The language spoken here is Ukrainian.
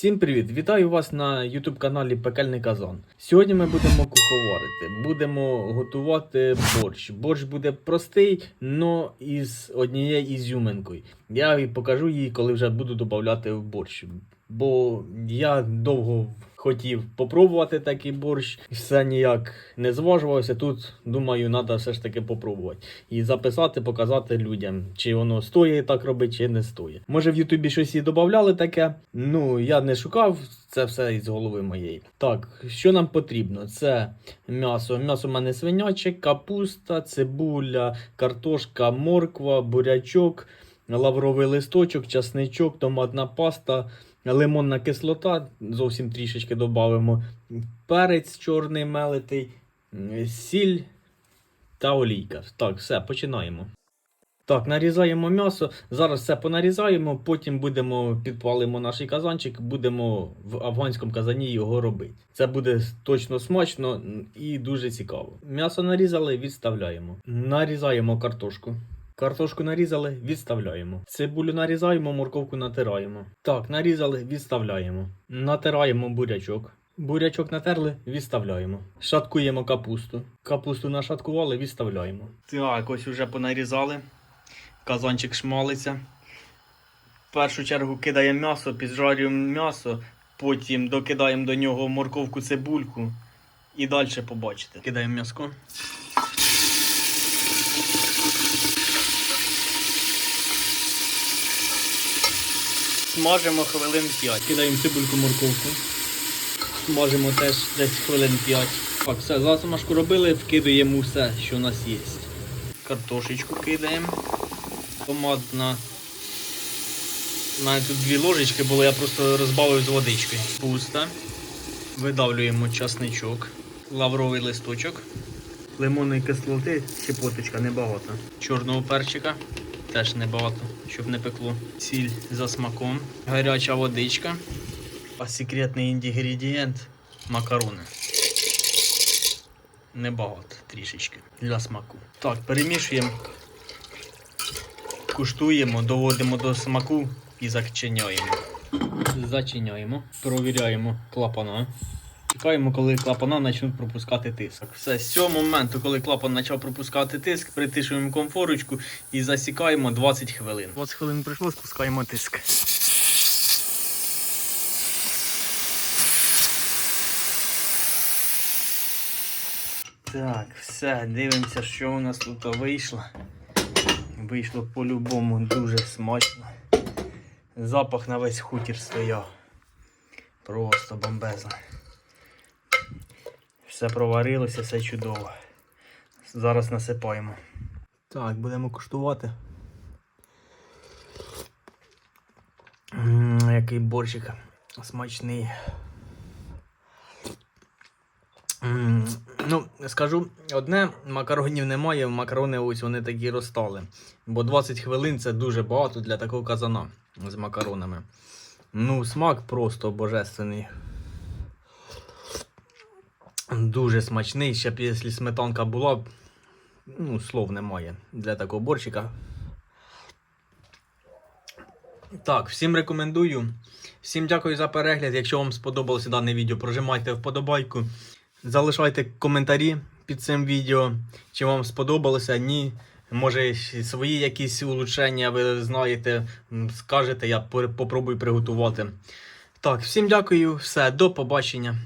Всім привіт! Вітаю вас на YouTube каналі Пекельний Казан. Сьогодні ми будемо куховарити. Будемо готувати борщ. Борщ буде простий, але із однією ізюминкою. Я покажу її, коли вже буду додати в борщ. Бо я довго хотів попробувати такий борщ, все ніяк не зважувався. Тут думаю, треба все ж таки попробувати. І записати, показати людям, чи воно стоїть так робити, чи не стоїть. Може в Ютубі щось і додавали таке. Ну, я не шукав, це все із голови моєї. Так, що нам потрібно? Це м'ясо. М'ясо в мене свиняче, капуста, цибуля, картошка, морква, бурячок, лавровий листочок, часничок, томатна паста. Лимонна кислота, зовсім трішечки додамо. Перець чорний мелитий, сіль та олійка. Так, все, починаємо. Так, нарізаємо м'ясо. Зараз все понарізаємо, потім будемо підпалимо наш казанчик, будемо в афганському казані його робити. Це буде точно смачно і дуже цікаво. М'ясо нарізали, відставляємо. Нарізаємо картошку. Картошку нарізали, відставляємо. Цибулю нарізаємо, морковку натираємо. Так, нарізали, відставляємо. Натираємо бурячок. Бурячок натерли, відставляємо. Шаткуємо капусту. Капусту нашаткували, відставляємо. Так, ось уже понарізали. Казанчик шмалиться. В першу чергу кидаємо м'ясо, піджарюємо м'ясо, потім докидаємо до нього морковку цибульку і далі побачите. Кидаємо м'яско. Смажимо хвилин 5. Кидаємо цибульку морковку. Смажимо теж десь хвилин 5. Так, все, засмажку робили, вкидаємо все, що у нас є. Картошечку кидаємо. Томатна. У мене тут дві ложечки було, я просто розбавив з водичкою. Пуста. Видавлюємо часничок, лавровий листочок, лимонної кислоти, щепоточка небагато. Чорного перчика теж небагато, щоб не пекло. Сіль за смаком, гаряча водичка. А секретний інгредієнт макарони. Небагато трішечки для смаку. Так, перемішуємо, куштуємо, доводимо до смаку і зачиняємо. Зачиняємо, провіряємо клапана. Чекаємо, коли клапана почнуть пропускати тиск. Все, з цього моменту, коли клапан почав пропускати тиск, притишуємо комфорочку і засікаємо 20 хвилин. 20 хвилин пройшло, спускаємо тиск. Так, все, дивимося, що у нас тут вийшло. Вийшло по-любому дуже смачно. Запах на весь хутір стояв. Просто бомбезно. Все проварилося, все чудово. Зараз насипаємо. Так, будемо куштувати. М, Який борщик смачний. М, Ну, скажу одне, макаронів немає, макарони ось вони такі розстали. Бо 20 хвилин це дуже багато для такого казана з макаронами. Ну, смак просто божественний. Дуже смачний. Ще б якщо сметанка була, ну, слов немає для такого борщика. Так, всім рекомендую. Всім дякую за перегляд. Якщо вам сподобалося дане відео, прожимайте вподобайку. Залишайте коментарі під цим відео, чи вам сподобалося, ні. Може, свої якісь улучшення ви знаєте, скажете, я попробую приготувати. Так, всім дякую, все, до побачення.